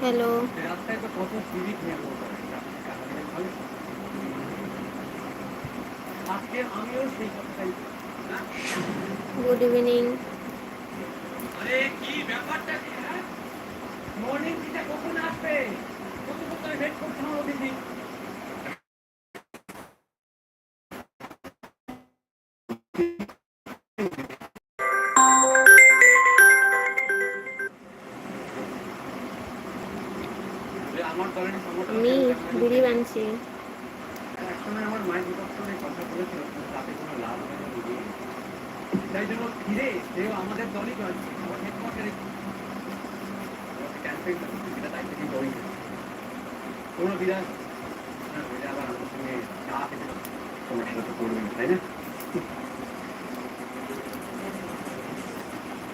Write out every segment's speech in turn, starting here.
Hello হ্যাঁ? Good evening কখন আসবে? কত কত ওয়েট করতে হবে দিদি আমার তাই ফিরে সেও আমাদের দলই আমার হেডকোয়ার্টারে সেটা কোনো বিরাট না ওইটা আবার আমার সঙ্গে চা খেতে সমস্যা তো করবে তাই না?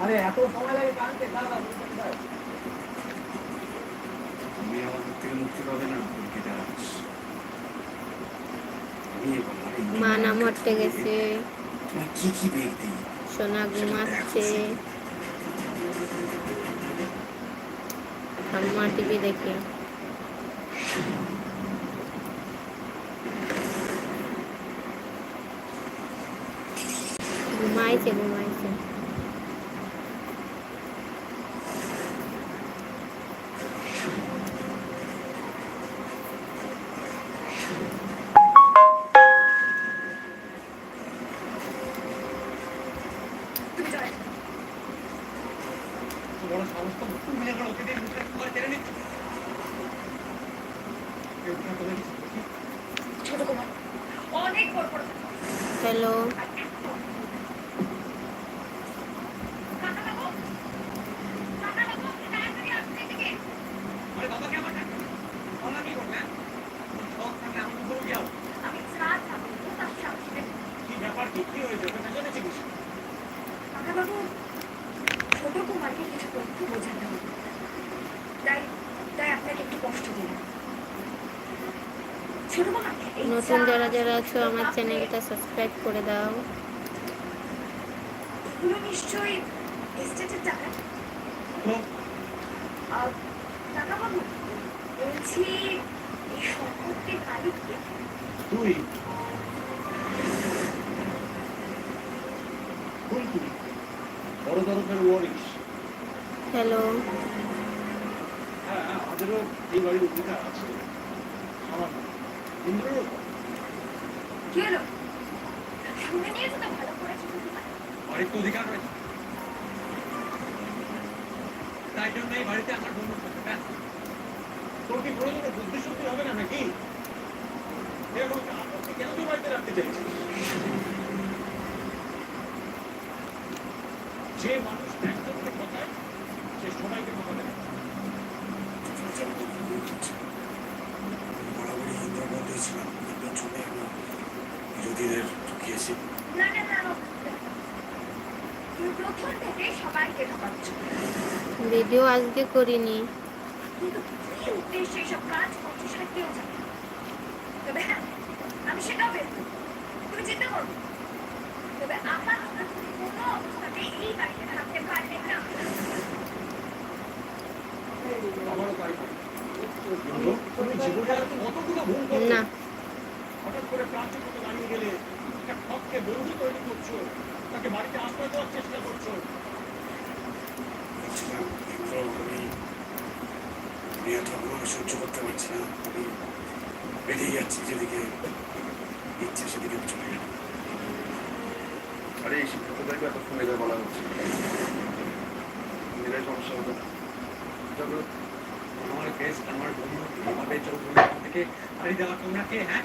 আরে এত সময় লাগে কানতে দাদা তুমি আমাদের থেকে মুক্তি পাবে না অঙ্কিতা আমি এবার বাড়ি মা গেছে। কি কি বেগ দিই সোনা ঘুমাচ্ছে ঠাম্মা টিভি দেখে। ঘুমাইছে ঘুমাইছে। হ্যালো আর একদম কাকা বাবু কাকা বাবু তাড়াতাড়ি আসতে থেকে আরে বাবাকে আমার ডাক বাবা কি করবে শখ থাকলে আমি উপরে যাও আমি চা খাব তার সাথে কি ব্যাপার কি কি হয়েছে ওকে পেছনে চিকিস কাকাবাবু ছোট কুমারকে কিছু তথ্য বোঝাতে হবে তাই তাই আপনাকে একটু কষ্ট দিলাম ছোট কুমার এই নতুন যারা যারা আছো আমার চ্যানেলটা সাবস্ক্রাইব করে দাও। নিশ্চয়ই? তুই। বড় ধরনের ওয়ারিশ হ্যালো হ্যাঁ হ্যাঁ, আমাদেরও এই বাড়ির অধিকার আছে। আমার ইন্দ্রও কি হলো শুনে নিয়েছো তো ভালো করে বাড়ির তো অধিকার রয়েছে তাই জন্য এই বাড়িতে আমার বন্ধু থাকে ব্যাস তোর কি প্রয়োজনে বুদ্ধি শুদ্ধি হবে না নাকি এরকম আপত্তি কেন তুই বাড়িতে রাখতে চাইছিস যে মানুষ সে সবাইকে ঠকাবে না। বরাবরই হিন্দু বন্ধুই ছিলাম ঢুকিয়েছি ভিডিও আজকে করিনি। আমি সেটাও তুমি চিন্তা করো তবে আমার কোনো অবস্থাতে এই বাড়িতে থাকতে পারবে না। হঠাৎ করে মতো দাঁড়িয়ে গেলে একটা ঠককে বন্ধু তৈরি করছ তাকে বাড়িতে আশ্রয় দেওয়ার চেষ্টা করছ। আমি এত অপমান সহ্য করতে পারছি না। আমি বেরিয়ে যাচ্ছি যেদিকে ইচ্ছে সেদিকে চলে গেলাম। আরে এই তো এতক্ষণ এদের বলা হচ্ছে? নিজেরাই সমস্যা হতো আমার বেস্ট আমার বন্ধু আমাদের চৌধুরী থেকে হারি দেওয়া তোমরা কে হ্যাঁ?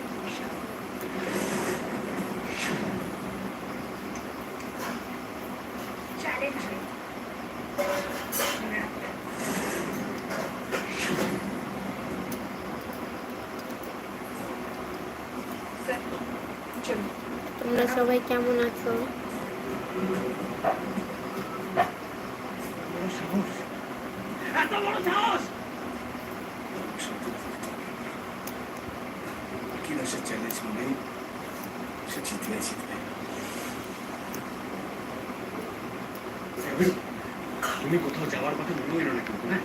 তোমরা সবাই কেমন আছো? চ্যালেঞ্জ সে জিতবে জিতবে। তুমি কোথাও যাওয়ার কথা মনে হইল না কিন্তু হ্যাঁ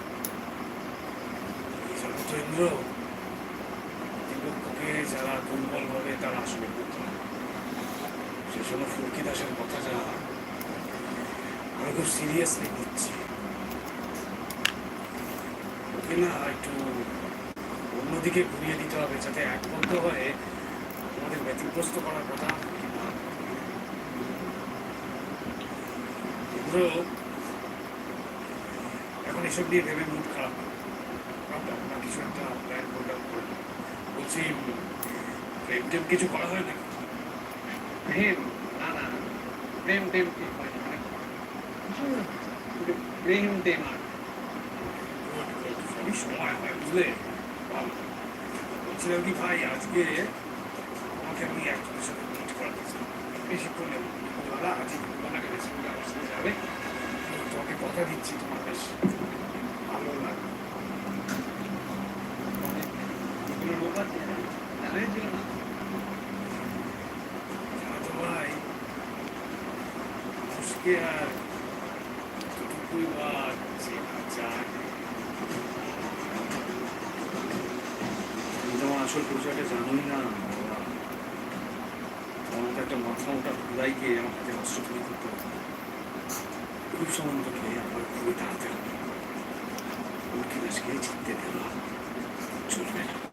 তো যারা দুর্বল হবে তারা আসলে সে সময় ফুলকি দাসের কথাটা আমি খুব সিরিয়াসলি নিচ্ছি ওকে না একটু অন্যদিকে ঘুরিয়ে দিতে হবে যাতে একবদ্ধ হয়ে আমাদের ব্যতিগ্রস্ত করার কথা এখন এসব নিয়ে ভেবে মুড খারাপ কিছু একটা প্ল্যান প্রোগ্রাম করব বলছি, প্রেম টেম কিছু করা হয় নাকি? প্রেম? না না। প্রেম টেম ঠিক হয় না মানে প্রেম টেম আর সবই সময় হয়, বুঝলে? বলছিলাম কি ভাই, আজকে আমাকে আমি একজনের সাথে মিট করাতে চাই। বেশিক্ষণ দাদা আজকে আমার সাথে যাবে। তোমাকে কথা দিচ্ছি, তোমার বেশ ভালো লাগবে মানে এগুলো লোক আছে জানাই ছিল না জানো তো ভাই মানুষকে আর কতটুকুই বা চেনা যায় তুমি তোমার আসল পরিচয়টা জানোই না বাবা। তোমার তো একটা মাথা মোটা খুদাইকে আমার হাতে অস্ত্র তুলে করতে হবে খুব সম্বন্ধ খেয়ে আমার খুবই তাড়াতে হবে উল্কি দাসকে জিততে দেওয়া চলবে না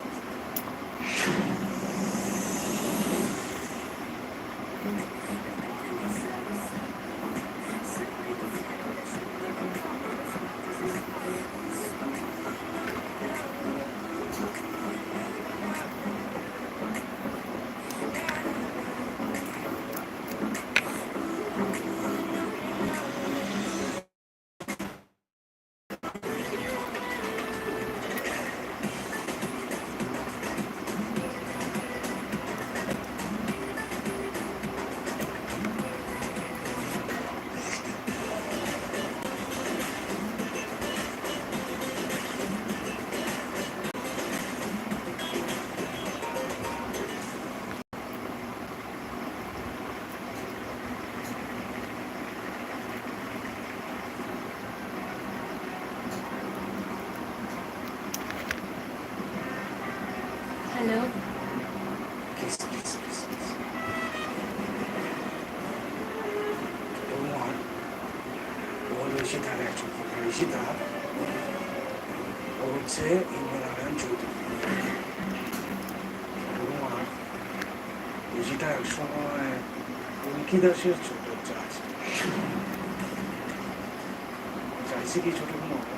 হ্যালো ঈশিতার একজন ঈশিতা ও হচ্ছে ইন্দ্রনারায়ণ চৌধুরী তোমার ঈশিতা এক সময় উল্কি দাসের ছোট চাষ চাইছে কি ছোট কোনো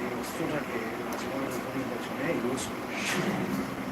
que resulta que el matrimonio se pone en.